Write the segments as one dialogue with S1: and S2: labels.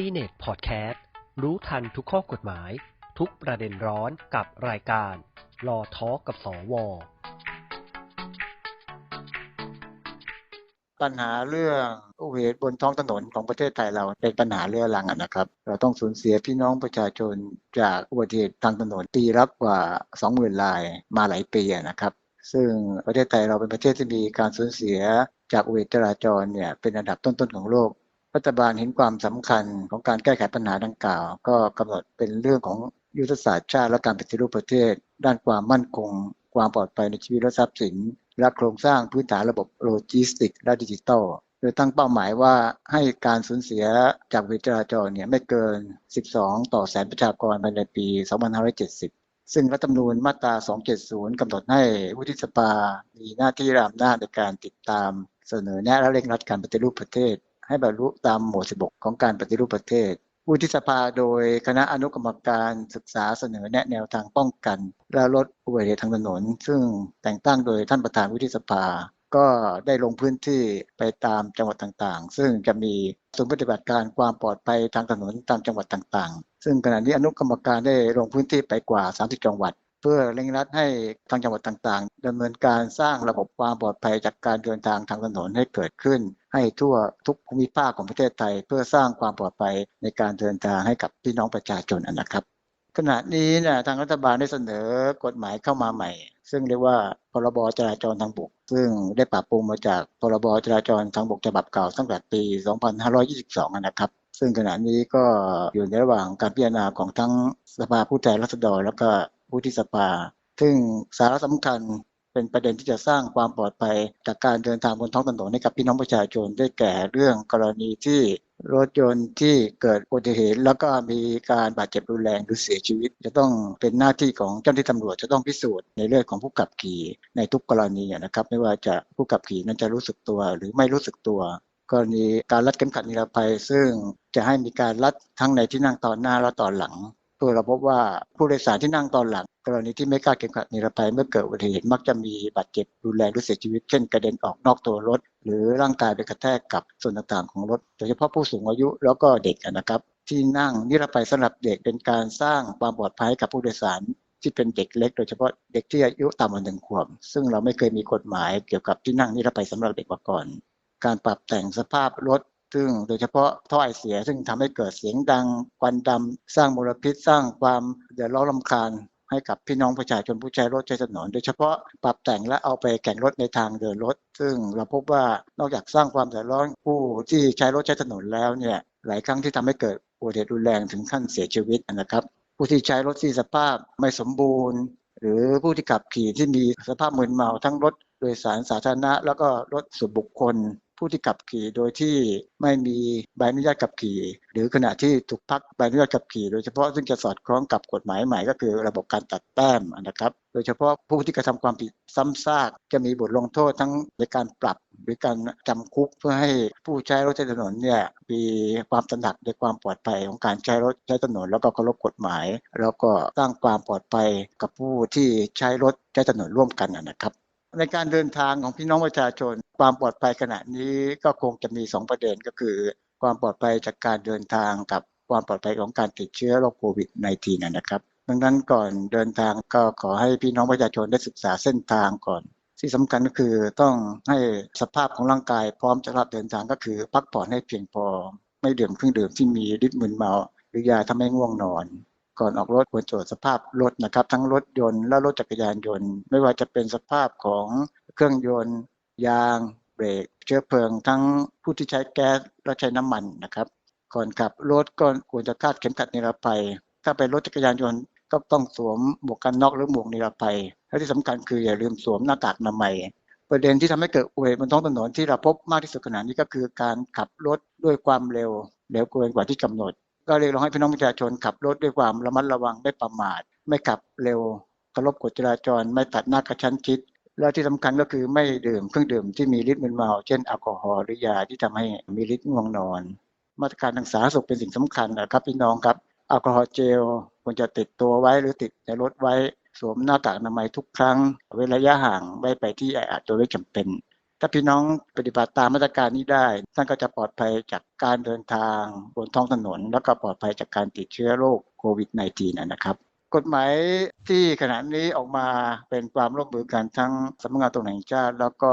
S1: ซีเน็ตพอดแคสต์รู้ทันทุกข้อกฎหมาย ทุกประเด็นร้อนกับรายการรอทอกับสว
S2: ปัญหาเรื่องอุบัติเหตุบนท้องถนนของประเทศไทยเราเป็นปัญหาเรื้อรังนะครับ เราต้องสูญเสียพี่น้องประชาชนจากอุบัติเหตุทางถนนปีรับกว่า 20,000รายมาหลายปีนะครับ ซึ่งประเทศไทยเราเป็นประเทศที่มีการสูญเสียจากอุบัติเหตุจราจรเนี่ยเป็นอันดับต้นๆของโลก รัฐบาลเห็นความสำคัญของการแก้ไขปัญหาดังกล่าว ก็กำหนดเป็นเรื่องของยุทธศาสตร์ชาติและการปฏิรูปประเทศ ด้านความมั่นคง ความปลอดภัยในชีวิตและทรัพย์สิน และโครงสร้างพื้นฐานระบบโลจิสติกส์และดิจิทัลโดยตั้งเป้าหมายว่าให้การสูญเสียจากวิจราจรเนี่ยไม่เกิน 12 ต่อแสนประชากรภายในปี 2570 ซึ่งรัฐธรรมนูญมาตรา 270 กำหนดให้วุฒิสภา มีหน้าที่รามหน้าในการติดตามเสนอแนะและเร่งรัดการปฏิรูปประเทศ ให้บรรลุตามหมวด 16 ของการปฏิรูปประเทศวุฒิสภาโดยคณะอนุกรรมการศึกษาเสนอแนะแนวทางป้องกัน และลดอุบัติเหตุทางถนน ซึ่งแต่งตั้งโดยท่านประธานวุฒิสภา ก็ได้ลงพื้นที่ไปตามจังหวัดต่างๆ ซึ่งจะมีศูนย์ปฏิบัติการความปลอดภัยทางถนนตามจังหวัดต่างๆ ซึ่งขณะนี้อนุกรรมการได้ลงพื้นที่ไปกว่า 30 จังหวัด เพื่อเร่งรัดให้ทางจังหวัดต่างๆดำเนินการสร้างระบบความปลอดภัยจากการเดินทางทางถนนให้เกิดขึ้น ให้ทั่วทุกภูมิภาคของประเทศไทย เพื่อสร้างความปลอดภัยในการเดินทางให้กับพี่น้องประชาชนนะครับ ขณะนี้นะทางรัฐบาลได้เสนอกฎหมายเข้ามาใหม่ ซึ่งเรียกว่าพรบจราจรทางบก ซึ่งได้ปรับปรุงมาจากพรบจราจรทางบกฉบับเก่าตั้งแต่ปี 2522 นะครับซึ่งขณะนี้ก็อยู่ในระหว่างการพิจารณาของทั้งสภาผู้แทนราษฎรแล้วก็ ผู้ที่สภา ซึ่งสาระสำคัญเป็นประเด็นที่จะสร้างความปลอดภัยจากการเดินทางบนท้องถนนให้กับพี่น้องประชาชนได้แก่เรื่องกรณีที่รถยนต์ที่เกิดอุบัติเหตุแล้วก็มีการบาดเจ็บรุนแรงหรือเสียชีวิต จะต้องเป็นหน้าที่ของเจ้าหน้าที่ตำรวจจะต้องพิสูจน์ในเรื่องของผู้ขับขี่ในทุกกรณีนะครับ ไม่ว่าจะผู้ขับขี่นั้นจะรู้สึกตัวหรือไม่รู้สึกตัว กรณีการรัดเข็มขัดนิรภัย ซึ่งจะให้มีการรัดทั้งในที่นั่งตอนหน้าและตอนหลัง เพื่อเราพบว่าผู้โดยสารที่นั่งตอนหลัง กรณีที่ไม่คาเข็มขัดนิรภัยเมื่อเกิดอุบัติเหตุมักจะมีบาดเจ็บรุนแรงหรือเสียชีวิต เช่นกระเด็นออกนอกตัวรถ หรือร่างกายไปกระแทกกับส่วนต่างๆของรถ โดยเฉพาะผู้สูงอายุแล้วก็เด็กนะครับ ที่นั่งนิรภัยสำหรับเด็กเป็นการสร้างความปลอดภัยกับผู้โดยสารที่เป็นเด็กเล็กโดยเฉพาะเด็กที่อายุต่ำกว่าหนึ่งขวบซึ่งเราไม่เคยมีกฎหมายเกี่ยวกับที่นั่งนิรภัยสำหรับเด็กมาก่อน การปรับแต่งสภาพรถ ซึ่งโดยเฉพาะท่อไอเสียซึ่งทำให้เกิดเสียงดังควันดำสร้างมลพิษสร้างความเดือดร้อนรำคาญให้กับพี่น้องประชาชนผู้ใช้รถใช้ถนนโดยเฉพาะปรับแต่งและเอาไปแข่งรถในทางเดินรถ ซึ่งเราพบว่านอกจากสร้างความเดือดร้อนผู้ที่ใช้รถใช้ถนนแล้วเนี่ยหลายครั้งที่ทำให้เกิดอุบัติเหตุรุนแรงถึงขั้นเสียชีวิตนะครับ ผู้ที่ใช้รถที่สภาพไม่สมบูรณ์ หรือผู้ที่ขับขี่ที่มีสภาพมึนเมาทั้งรถโดยสารสาธารณะ แล้วก็รถส่วนบุคคล ผู้ที่ขับขี่โดยที่ไม่มีใบอนุญาตขับขี่ หรือขณะที่ถูกพักใบอนุญาตขับขี่ โดยเฉพาะซึ่งจะสอดคล้องกับกฎหมายใหม่ก็คือระบบการตัดแต้มนะครับ โดยเฉพาะผู้ที่กระทำความผิดซ้ำซากจะมีบทลงโทษทั้งในการปรับหรือการจำคุกเพื่อให้ผู้ใช้รถใช้ถนนเนี่ยมีความตระหนักในความปลอดภัยของการใช้รถใช้ถนน แล้วก็เคารพกฎหมาย แล้วก็สร้างความปลอดภัยกับผู้ที่ใช้รถใช้ถนนร่วมกันนะครับ ในการเดินทางของพี่น้องประชาชน ความปลอดภัยขณะนี้ก็คงจะมี 2 ประเด็นก็คือ ความปลอดภัยจากการเดินทางกับความปลอดภัยของการติดเชื้อโรคโควิด -19 นะครับ ดังนั้นก่อนเดินทางก็ขอให้พี่น้องประชาชนได้ศึกษาเส้นทางก่อน ที่สำคัญก็คือต้องให้สภาพของร่างกายพร้อมสำหรับเดินทางก็คือ พักผ่อนให้เพียงพอ ไม่ดื่มเครื่องดื่มที่มีฤทธิ์มึนเมา หรือยาทำให้ง่วงนอน ก่อนออกรถควรตรวจสภาพรถนะครับ ทั้งรถยนต์และรถจักรยานยนต์ ไม่ว่าจะเป็นสภาพของเครื่องยนต์ ยางเบรก เชื้อเพลิง ทั้งผู้ที่ใช้แก๊สและใช้น้ำมันนะครับ ก่อนขับรถก็ควรจะคาดเข็มขัดนิรภัย ถ้าเป็นรถจักรยานยนต์ก็ต้องสวมหมวกกันน็อกหรือหมวกนิรภัยและที่สำคัญคืออย่าลืมสวมหน้ากากอนามัยประเด็นที่ทำให้เกิดอุบัติเหตุบนท้องถนนที่เราพบมากที่สุดขณะนี้ก็คือการขับรถด้วยความเร็วเร็วเกินกว่าที่กำหนด ก็เรียกร้องให้พี่น้องประชาชนขับรถด้วยความระมัดระวังไม่ประมาท ไม่ขับเร็วเคารพกฎจราจร ไม่ตัดหน้ากระชั้นชิด และที่สำคัญก็คือไม่ดื่มเครื่องดื่มที่มีฤทธิ์มึนเมาเช่นแอลกอฮอล์หรือยาที่ทำให้มีฤทธิ์ง่วงนอน มาตรการทางสาธารณสุขเป็นสิ่งสำคัญนะครับพี่น้องครับแอลกอฮอล์เจลควรจะติดตัวไว้หรือติดในรถไว้สวมหน้ากากอนามัยทุกครั้ง เว้นระยะห่างไว้ไปที่แออัดโดยไม่จำเป็น ถ้าพี่น้องปฏิบัติตามมาตรการนี้ได้ ท่านก็จะปลอดภัยจากการเดินทางบนท้องถนน แล้วก็ปลอดภัยจากการติดเชื้อโรคโควิด -19 นะครับ กฎหมายที่ขณะนี้ออกมาเป็นความร่วมมือกันทั้งสำนักงานตำรวจแห่งชาติ แล้วก็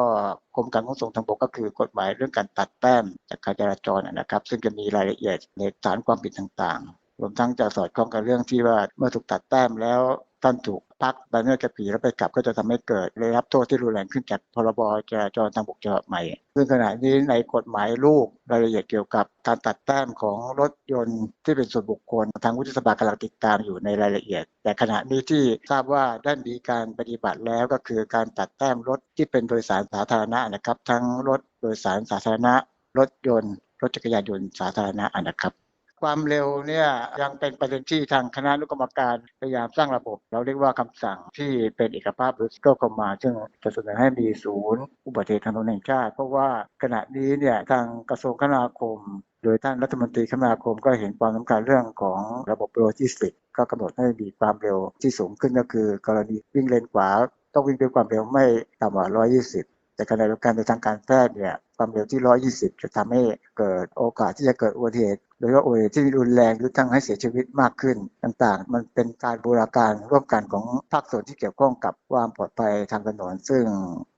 S2: กรมการขนส่งทางบกก็คือกฎหมายเรื่องการตัดแต้มจากการจราจรนะครับ ซึ่งจะมีรายละเอียดในฐานความผิดต่างๆ รวมทั้งจะสอดคล้องกับเรื่องที่ว่าเมื่อถูกตัดแต้มแล้ว ท่านถูกพักใบอนุญาตขับขี่แล้วไปกลับก็จะทำให้เกิดได้รับโทษที่รุนแรงขึ้นจากพรบจราจรทางบกฉบับใหม่ ซึ่งขณะนี้ในกฎหมายลูกรายละเอียดเกี่ยวกับการตัดแต้มของรถยนต์ที่เป็นส่วนบุคคลทางวุฒิสภากำลังติดตามอยู่ในรายละเอียด แต่ขณะนี้ที่ทราบว่าได้มีการปฏิบัติแล้วก็คือการตัดแต้มรถที่เป็นโดยสารสาธารณะนะครับ ทั้งรถโดยสารสาธารณะ รถยนต์ รถจักรยานยนต์สาธารณะนะครับ ความเร็วเนี่ยยังเป็นประเด็นที่ทางคณะอนุกรรมการพยายามสร้างระบบ เราเรียกว่าคำสั่งที่เป็นเอกภาพหรือก็กมาซึ่งจะเสนอให้มีศูนย์อุบัติเหตุทางถนนแห่งชาติ เพราะว่าขณะนี้เนี่ยทางกระทรวงคมนาคม โดยท่านรัฐมนตรีคมนาคมก็เห็นความสำคัญเรื่องของระบบโลจิสติกส์ก็กำหนดให้มีความเร็วที่สูงขึ้นก็คือ กรณีวิ่งเลนขวาต้องวิ่งด้วยความเร็วไม่ต่ำกว่า 120 แต่ขณะเดียวกันในทางการแพทย์เนี่ยความเร็วที่ 120 จะทำให้เกิดโอกาสที่จะเกิดอุบัติเหตุโดยเฉพาะอุบัติเหตุที่รุนแรงหรือทั้งให้เสียชีวิตมากขึ้นต่างๆ มันเป็นการบูรณาการร่วมกันของภาคส่วนที่เกี่ยวข้องกับความปลอดภัยทางถนน ซึ่ง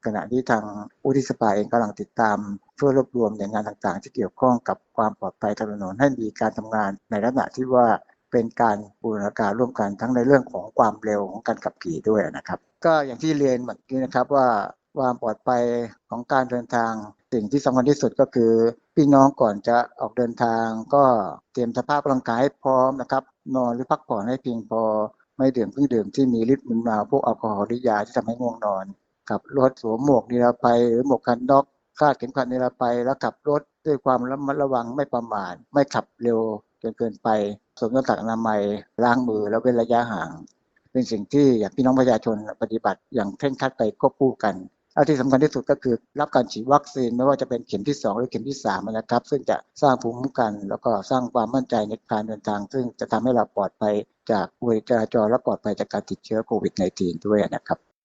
S2: ขณะนี้ทางอุทิสภาเองกำลังติดตามเพื่อรวบรวมหน่วยงานต่างๆ ที่เกี่ยวข้องกับความปลอดภัยทางถนนให้มีการทำงานในลักษณะที่ว่าเป็นการบูรณาการร่วมกันทั้งในเรื่องของความเร็วของการขับขี่ด้วยนะครับ ก็อย่างที่เรียนเมื่อกี้นะครับว่า ความปลอดภัยของการเดินทาง สิ่งที่สำคัญที่สุดก็คือ พี่น้องก่อนจะออกเดินทาง ก็เตรียมสภาพร่างกายให้พร้อมนะครับ นอนหรือพักผ่อนให้เพียงพอ ไม่ดื่มเครื่องดื่มที่มีฤทธิ์มึนเมาพวกแอลกอฮอล์หรือยาที่ทำให้ง่วงนอนขับรถสวมหมวกนิรภัยหรือหมวกกันน็อกคาดเข็มขัดนิรภัยแล้วขับรถด้วยความระมัดระวังไม่ประมาทไม่ขับเร็วจนเกินไปสวมหน้ากากอนามัยล้างมือแล้วเว้นระยะห่าง เป็นสิ่งที่อยากพี่น้องประชาชนปฏิบัติอย่างเคร่งครัดไปควบคู่กัน และที่สำคัญที่สุดก็คือรับการฉีดวัคซีนไม่ว่าจะเป็นเข็มที่ 2 หรือเข็มที่3นะครับ ซึ่งจะสร้างภูมิคุ้มกัน แล้วก็สร้างความมั่นใจในการเดินทาง ซึ่งจะทำให้เราปลอดภัยจากอุบัติจราจรและปลอดภัยจากการติดเชื้อโควิด -19 ด้วยนะครับ